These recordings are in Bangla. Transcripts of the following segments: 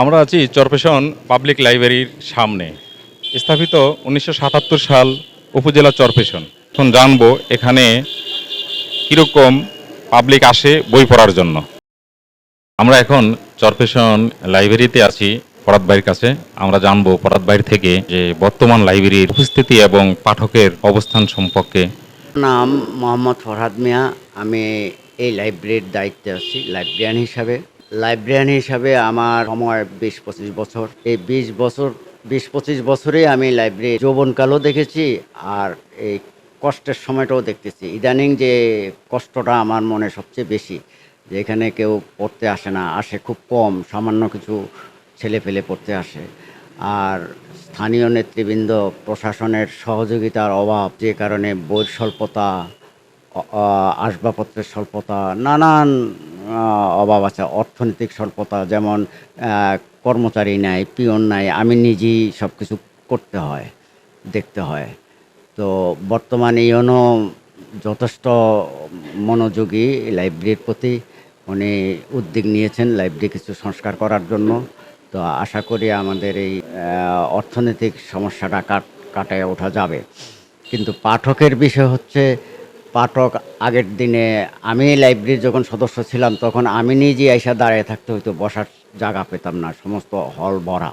আমরা আছি চরপেশন পাবলিক লাইব্রেরির সামনে। স্থাপিত উনিশশো সাতাত্তর সাল উপজেলা চরপেশন। এখন জানব এখানে কীরকম পাবলিক আসে বই পড়ার জন্য। আমরা এখন চরপেশন লাইব্রেরিতে আছি পরাত ভাইয়ের কাছে। আমরা জানব পরাত ভাইয়ের থেকে যে বর্তমান লাইব্রেরির উপস্থিতি এবং পাঠকের অবস্থান সম্পর্কে। নাম মোহাম্মদ ফরহাদ মিয়া। আমি এই লাইব্রেরির দায়িত্বে আছি, লাইব্রেরিয়ান হিসাবে। লাইব্রেরিয়ান হিসাবে আমার সময় বিশ পঁচিশ বছর। এই বিশ বছর, বিশ পঁচিশ বছরে আমি লাইব্রেরি যৌবনকালও দেখেছি আর এই কষ্টের সময়টাও দেখতেছি। ইদানিং যে কষ্টটা আমার মনে সবচেয়ে বেশি, যে এখানে কেউ পড়তে আসে না, আসে খুব কম, সামান্য কিছু ছেলে পেলে পড়তে আসে। আর স্থানীয় নেতৃবৃন্দ, প্রশাসনের সহযোগিতার অভাব, যে কারণে বইয়ের স্বল্পতা আসবাবপত্রের স্বল্পতা, নানান অভাব আছে। অর্থনৈতিক স্বল্পতা যেমন কর্মচারী নাই, পিয়ন নাই, আমি নিজেই সব কিছু করতে হয়, দেখতে হয়। তো বর্তমানে ইউনো যথেষ্ট মনোযোগী লাইব্রেরির প্রতি উনি উদ্যোগ নিয়েছেন লাইব্রেরি কিছু সংস্কার করার জন্য। তো আশা করি আমাদের এই অর্থনৈতিক সমস্যাটা কাট, কাটায় ওঠা যাবে। কিন্তু পাঠকের বিষয় হচ্ছে পাঠক আগের দিনে আমি লাইব্রেরির যখন সদস্য ছিলাম, তখন আমি নিজে এসে দাঁড়িয়ে থাকতে হয়তো বসার জায়গা পেতাম না, সমস্ত হল ভরা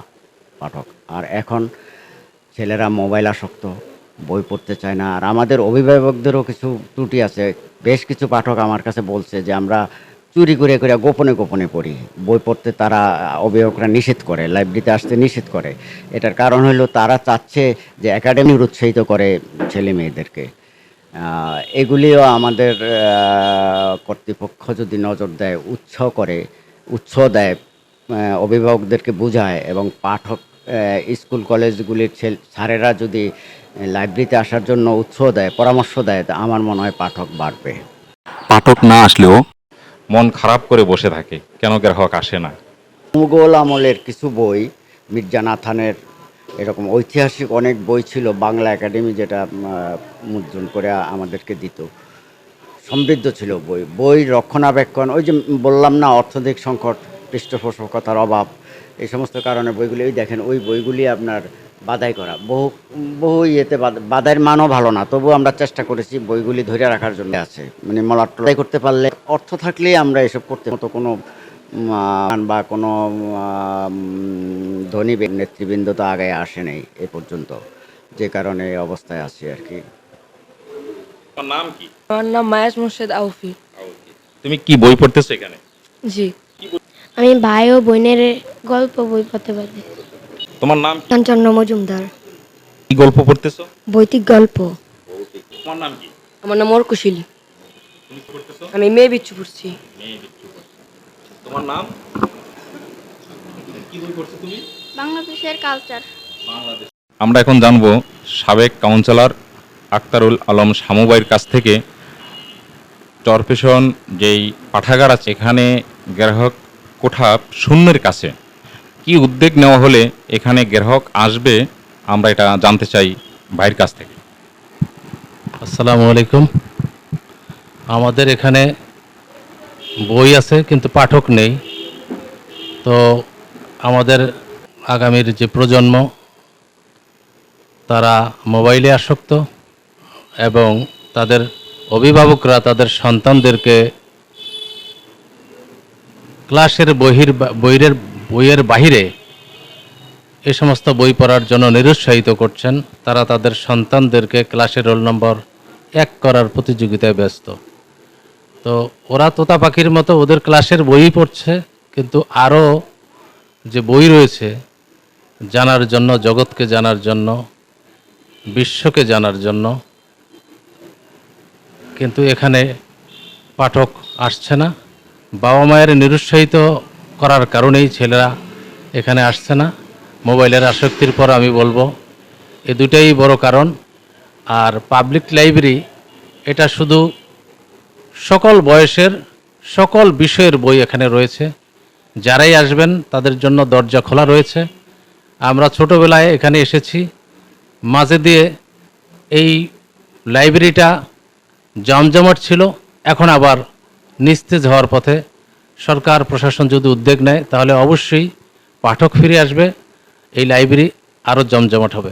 পাঠক। আর এখন ছেলেরা মোবাইল আসক্ত, বই পড়তে চায় না। আর আমাদের অভিভাবকদেরও কিছু ত্রুটি আছে। বেশ কিছু পাঠক আমার কাছে বলছে যে, আমরা চুরি করে করে গোপনে গোপনে পড়ি। বই পড়তে তারা অভিভাবকরা নিষেধ করে লাইব্রেরিতে আসতে নিষেধ করে। এটার কারণ হলো তারা চাচ্ছে যে একাডেমি উৎসাহিত করে ছেলে মেয়েদেরকে। এগুলিও আমাদের কর্তৃপক্ষ যদি নজর দেয় উৎসাহ করে উৎসাহ দেয় অভিভাবকদেরকে বোঝায় এবং পাঠক স্কুল কলেজগুলির ছেলে স্যারেরা যদি লাইব্রেরিতে আসার জন্য উৎস দেয় পরামর্শ দেয় তা আমার মনে হয় পাঠক বাড়বে। পাঠক না আসলেও মন খারাপ করে বসে থাকে কেন গ্রাহক আসে না। মুঘল আমলের কিছু বই মির্জা নাথানের এরকম ঐতিহাসিক অনেক বই ছিল, বাংলা একাডেমি যেটা মুদ্রণ করে আমাদেরকে দিত। সমৃদ্ধ ছিল বই। বই রক্ষণাবেক্ষণ, ওই যে বললাম না, অর্থনৈতিক সংকট, পৃষ্ঠপোষকতার অভাব, এই সমস্ত কারণে বইগুলি ওই দেখেন, ওই বইগুলি আপনার বাধাই করা। বহু বহু ইয়েতে বাধাইয়ের মানও ভালো না, তবু আমরা চেষ্টা করেছি বইগুলি ধরে রাখার জন্য আছে। মানে মলাট্টাই করতে পারলে অর্থ থাকলেই আমরা এসব করতে মতো কোনো বা কোনো ধনী নেতৃবৃন্দ তো আগে আসে নাই এ পর্যন্ত। যে কারণে এই অবস্থায় আছি আর কি। তোমার নাম কি? আমার নাম মায়াজ মোর্শেদ আউফি। তুমি কি বই পড়তেছো এখানে? জি। আমি ভাই ও বোনের গল্প বই পড়তে পারি। তোমার নাম কি? মজুমদার। কি গল্প পড়তেছো? বৈদিক গল্প। তোমার নাম কি? আমার নাম অর্কশিলী। তুমি কি পড়তেছো? আমি মেয়ে বিচ্ছু পড়ছি। মেয়ে বিচ্ছু পড়ছো। তোমার নাম? কি বই পড়ছো তুমি? বাংলাদেশের কালচার বাংলাদেশ। আমরা এখন জানব সাবেক কাউন্সিলর আক্তারুল আলম সামুবাইয়ের কাছ থেকে। চরপেশন যেই পাঠাগার আছে এখানে গ্রাহক কোঠা শূন্যের কাছে। কি উদ্যোগ নেওয়া হলে এখানে গ্রাহক আসবে? আমরা এটা জানতে চাই ভাইয়ের কাছ থেকে। আসসালামু আলাইকুম। আমাদের এখানে বই আছে, কিন্তু পাঠক নেই। তো আমাদের আগামীর যে প্রজন্ম, তারা মোবাইলে আসক্ত এবং তাদের অভিভাবকরা তাদের সন্তানদেরকে ক্লাসের বহির বইয়ের বইয়ের বাহিরে এ সমস্ত বই পড়ার জন্য নিরুৎসাহিত করছেন। তারা তাদের সন্তানদেরকে ক্লাসের রোল নম্বর এক করার প্রতিযোগিতায় ব্যস্ত। তো ওরা তোতা পাখির মতো ওদের ক্লাসের বই পড়ছে, কিন্তু আরও যে বই রয়েছে জানার জন্য, জগৎকে জানার জন্য, বিশ্বকে জানার জন্য, কিন্তু এখানে পাঠক আসছে না। বাবা মায়ের নিরুৎসাহিত করার কারণেই ছেলেরা এখানে আসছে না। মোবাইলের আসক্তির পর আমি বলব, এ দুটাই বড় কারণ। আর পাবলিক লাইব্রেরি, এটা শুধু সকল বয়সের, সকল বিষয়ের বই এখানে রয়েছে। যারাই আসবেন, তাদের জন্য দরজা খোলা রয়েছে। আমরা ছোটোবেলায় এখানে এসেছি। মাঝে দিয়ে এই লাইব্রেরিটা জমজমাট ছিল। এখন আবার নিস্তেজ হওয়ার পথে সরকার, প্রশাসন যদি উদ্যোগ নেয়, তাহলে অবশ্যই পাঠক ফিরে আসবে। এই লাইব্রেরি আরও জমজমাট হবে।